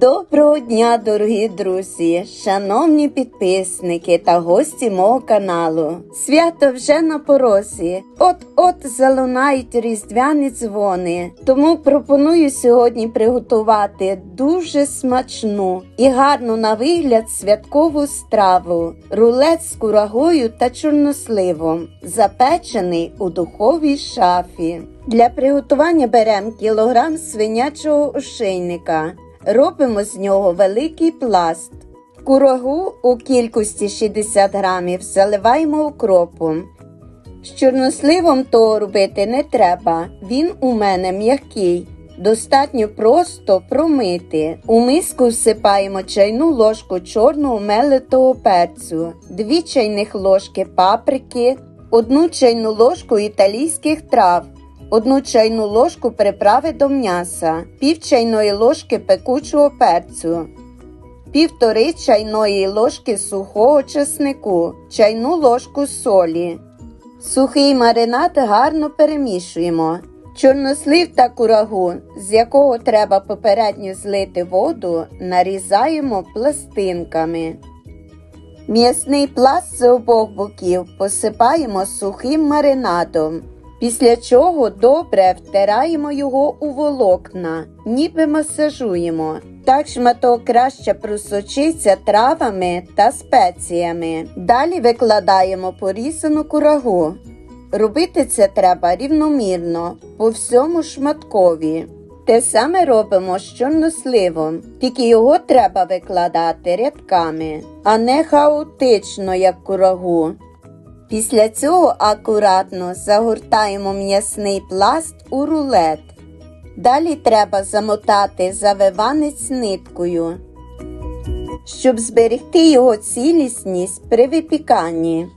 Доброго дня, дорогі друзі, шановні підписники та гості мого каналу. Свято вже на порозі. От-от залунають різдвяні дзвони. Тому пропоную сьогодні приготувати дуже смачну і гарну на вигляд святкову страву. Рулет з курагою та чорносливом, запечений у духовій шафі. Для приготування беремо кілограм свинячого ошейника. Робимо з нього великий пласт. Курагу у кількості 60 грамів заливаємо укропом. З чорносливом того робити не треба. Він у мене м'який. Достатньо просто промити. У миску всипаємо чайну ложку чорного мелитого перцю, 2 чайних ложки паприки, 1 чайну ложку італійських трав, одну чайну ложку приправи до м'яса, пів чайної ложки пекучого перцю, півтори чайної ложки сухого чеснику, чайну ложку солі. Сухий маринад гарно перемішуємо. Чорнослив та курагу, з якого треба попередньо злити воду, нарізаємо пластинками. М'ясний пласт з обох боків посипаємо сухим маринадом, після чого добре втираємо його у волокна, ніби масажуємо. Так шматок краще просочиться травами та спеціями. Далі викладаємо порізану курагу. Робити це треба рівномірно, по всьому шматкові. Те саме робимо з чорносливом, тільки його треба викладати рядками, а не хаотично, як курагу. Після цього акуратно загортаємо м'ясний пласт у рулет. Далі треба замотати завиванець ниткою, щоб зберегти його цілісність при випіканні.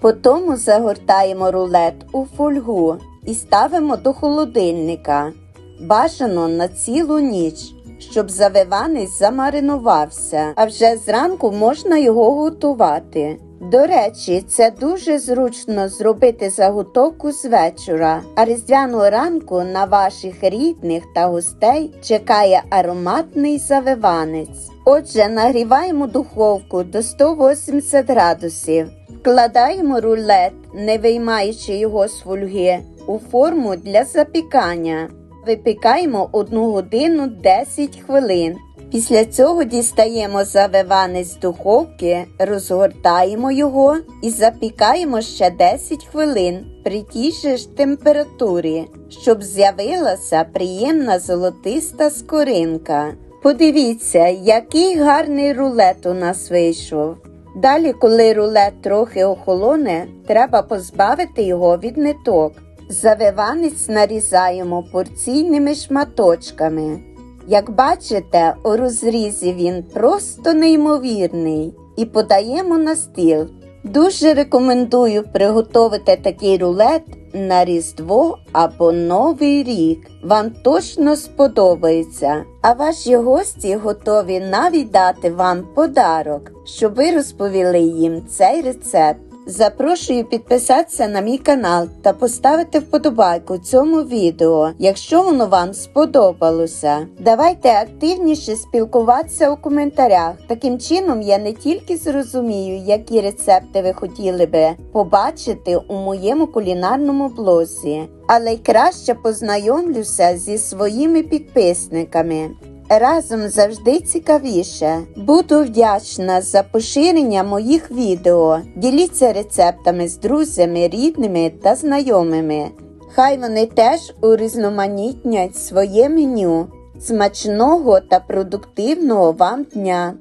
Потім загортаємо рулет у фольгу і ставимо до холодильника. Бажано на цілу ніч, щоб завиванець замаринувався, а вже зранку можна його готувати. До речі, це дуже зручно зробити заготовку з вечора, а різдвяного ранку на ваших рідних та гостей чекає ароматний завиванець. Отже, нагріваємо духовку до 180 градусів. Вкладаємо рулет, не виймаючи його з фольги, у форму для запікання. Випікаємо 1 годину 10 хвилин. Після цього дістаємо завиванець з духовки, розгортаємо його і запікаємо ще 10 хвилин при тій же ж температурі, щоб з'явилася приємна золотиста скоринка. Подивіться, який гарний рулет у нас вийшов. Далі, коли рулет трохи охолоне, треба позбавити його від ниток. Завиванець нарізаємо порційними шматочками. Як бачите, у розрізі він просто неймовірний і подаємо на стіл. Дуже рекомендую приготувати такий рулет на Різдво або Новий рік. Вам точно сподобається. А ваші гості готові навіть дати вам подарок, щоб ви розповіли їм цей рецепт. Запрошую підписатися на мій канал та поставити вподобайку цьому відео, якщо воно вам сподобалося. Давайте активніше спілкуватися у коментарях. Таким чином я не тільки зрозумію, які рецепти ви хотіли би побачити у моєму кулінарному блозі, але й краще познайомлюся зі своїми підписниками. Разом завжди цікавіше. Буду вдячна за поширення моїх відео. Діліться рецептами з друзями, рідними та знайомими. Хай вони теж урізноманітнять своє меню. Смачного та продуктивного вам дня!